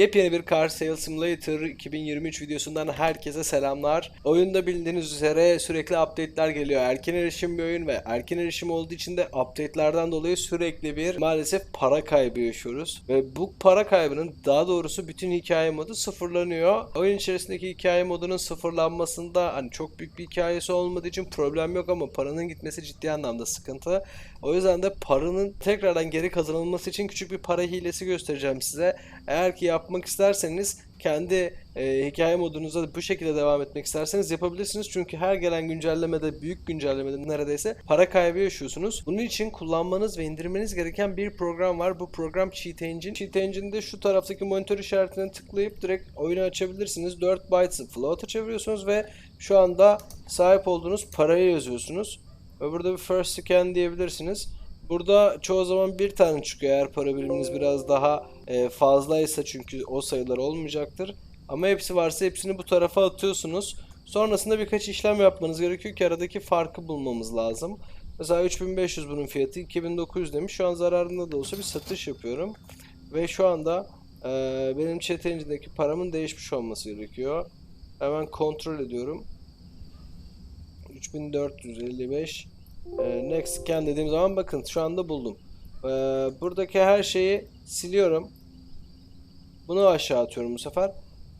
Yepyeni bir Car Sales Simulator 2023 videosundan herkese selamlar. Oyunda bildiğiniz üzere sürekli update'ler geliyor. Erken erişim bir oyun ve erken erişim olduğu için de update'lerden dolayı sürekli bir maalesef para kaybı yaşıyoruz. Ve bu para kaybının daha doğrusu bütün hikaye modu sıfırlanıyor. Oyun içerisindeki hikaye modunun sıfırlanmasında hani çok büyük bir hikayesi olmadığı için problem yok ama paranın gitmesi ciddi anlamda sıkıntı. O yüzden de paranın tekrardan geri kazanılması için küçük bir para hilesi göstereceğim size. Eğer ki yapmak isterseniz kendi e, hikaye modunuza bu şekilde devam etmek isterseniz yapabilirsiniz. Çünkü her gelen güncellemede, büyük güncellemede neredeyse para kaybı yaşıyorsunuz. Bunun için kullanmanız ve indirmeniz gereken bir program var. Bu program Cheat Engine. Cheat Engine'de şu taraftaki monitör işaretine tıklayıp direkt oyunu açabilirsiniz. 4 bytes float'a çeviriyorsunuz ve şu anda sahip olduğunuz parayı yazıyorsunuz. Burada bir first scan diyebilirsiniz. Burada çoğu zaman bir tane çıkıyor eğer para biriminiz biraz daha e, fazlaysa çünkü o sayılar olmayacaktır. Ama hepsi varsa hepsini bu tarafa atıyorsunuz. Sonrasında birkaç işlem yapmanız gerekiyor ki aradaki farkı bulmamız lazım. Mesela 3500 bunun fiyatı 2900 demiş. Şu an zararında da olsa bir satış yapıyorum. Ve şu anda e, benim chat paramın değişmiş olması gerekiyor. Hemen kontrol ediyorum. 3455 ee, Next scan dediğim zaman bakın şu anda buldum. Ee, buradaki her şeyi siliyorum. Bunu aşağı atıyorum bu sefer.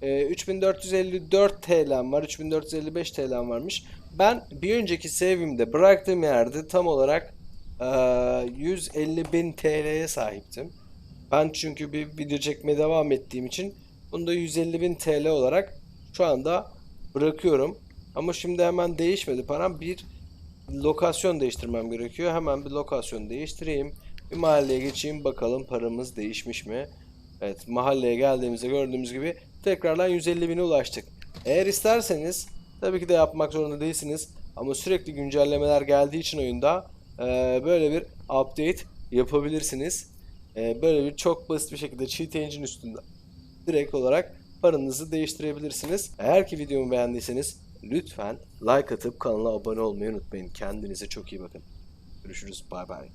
Ee, 3454 TL'm var. 3455 TL'm varmış. Ben bir önceki save'imde bıraktığım yerde tam olarak e, 150.000 TL'ye sahiptim. Ben çünkü bir video çekmeye devam ettiğim için bunu da 150.000 TL olarak şu anda bırakıyorum. Ama şimdi hemen değişmedi param. Bir lokasyon değiştirmem gerekiyor. Hemen bir lokasyon değiştireyim. Bir mahalleye geçeyim bakalım paramız değişmiş mi? Evet mahalleye geldiğimizde gördüğümüz gibi tekrardan 150 bine ulaştık. Eğer isterseniz tabii ki de yapmak zorunda değilsiniz. Ama sürekli güncellemeler geldiği için oyunda eee, böyle bir update yapabilirsiniz. Eee, böyle bir çok basit bir şekilde Cheat Engine üstünde direkt olarak paranızı değiştirebilirsiniz. Eğer ki videomu beğendiyseniz lütfen like atıp kanala abone olmayı unutmayın. Kendinize çok iyi bakın. Görüşürüz. Bay bay.